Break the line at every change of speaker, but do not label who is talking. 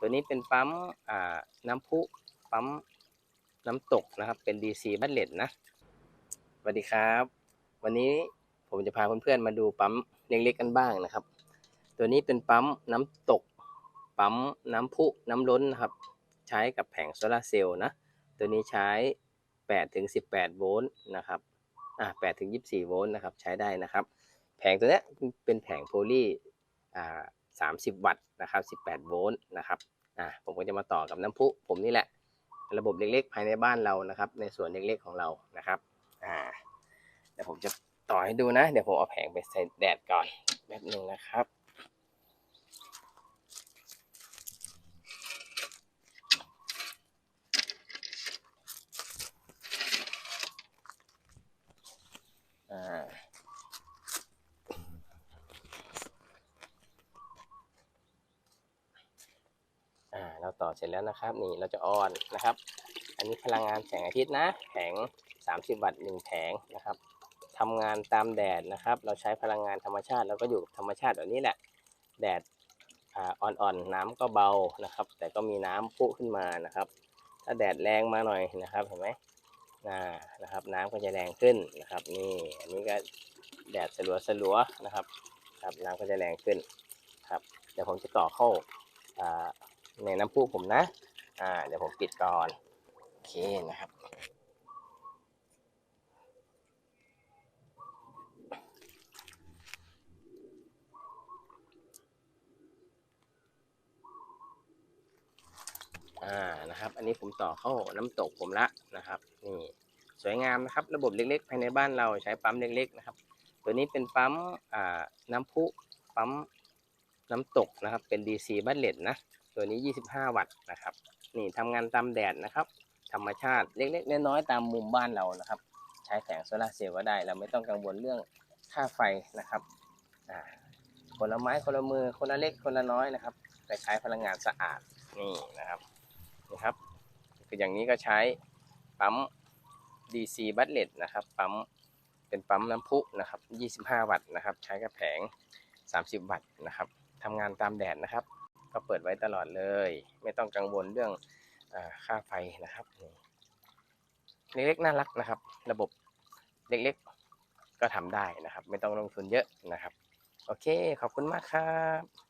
ตัวนี้เป็นปั๊มน้ำพุปั๊มน้ำตกนะครับ เป็น DC บัตเลตนะสวัสดีครับ วันนี้ผมจะพาเพื่อนๆมาดูปั๊มเล็กๆกันบ้างนะครับ ตัวนี้เป็นปั๊มน้ำตก ปั๊มน้ำพุน้ำล้นนะครับ ใช้กับแผงโซลาเซลล์นะ ตัวนี้ใช้8ถึง18 โวลต์นะครับอ่า8ถึง24 โวลต์นะครับ ใช้ได้นะครับ แผงตัวนี้เป็นแผงโพลีอ่า 30 วัตต์นะครับ18 โวลต์นะครับอ่าผมก็จะมาต่อกับน้ำพุผมนี่แหละ ระบบเล็กๆ ภายในบ้านเรานะครับ ในส่วนเล็กๆของเรานะครับอ่าเดี๋ยวผมจะต่อให้ดูนะ เดี๋ยวผมเอาแผงไปใส่แดดก่อนแป๊บนึงนะครับอ่า อ่าเรา ต่อเสร็จแล้วนะครับ นี่เราจะออนนะครับ อันนี้พลังงานแสงอาทิตย์นะแผง 30 วัตต์1แผงนะครับทำงานตามแดดนะครับ เราใช้พลังงานธรรมชาติเราก็อยู่กับธรรมชาติแบบนี้แหละ แดดอ่อนๆน้ำก็เบานะครับ แต่ก็มีน้ำพุขึ้นมานะครับ ถ้าแดดแรงมาหน่อยนะครับเห็นไหมอ่านะครับ น้ำก็จะแรงขึ้นนะครับ นี่อันนี้ก็แดดสลัวสลัวๆนะครับ ครับน้ำก็จะแรงขึ้นครับเดี๋ยวผมจะต่อเข้า ในน้ำพุผมนะ อ่า เดี๋ยวผมปิดก่อน โอเคนะครับอ่านะครับ อันนี้ผมต่อเข้าน้ำตกผมละนะครับ นี่สวยงามนะครับ ระบบเล็กๆ ภายในบ้านเราใช้ปั๊มเล็กๆนะครับ ตัวนี้เป็นปั๊มอ่าน้ำพุปั๊มน้ำตกนะครับ เป็น DC บัตเลตนะ ตัวนี้ 25 วัตต์นะครับ นี่ทำงานตามแดดนะครับ ธรรมชาติเล็กๆน้อยๆตามมุมบ้านเรานะครับ ใช้แผงโซลาร์เซลล์ก็ได้ เราไม่ต้องกังวลเรื่องค่าไฟนะครับคนละไม้คนละมือคนละเล็กคนละน้อยนะครับแต่ใช้พลังงานสะอาดนี่นะครับนี่ครับคืออย่างนี้ก็ใช้ปั๊ม DC บัตเลตนะครับปั๊มเป็นปั๊มน้ำพุนะครับ 25 วัตต์นะครับ ใช้กับแผง 30 วัตต์นะครับทำงานตามแดดนะครับ ก็เปิดไว้ตลอดเลย ไม่ต้องกังวลเรื่องอค่าไฟนะครับนี่เล็กๆน่ารักนะครับ ระบบเล็กๆก็ทำได้นะครับ ไม่ต้องลงทุนเยอะนะครับ โอเค ขอบคุณมากครับ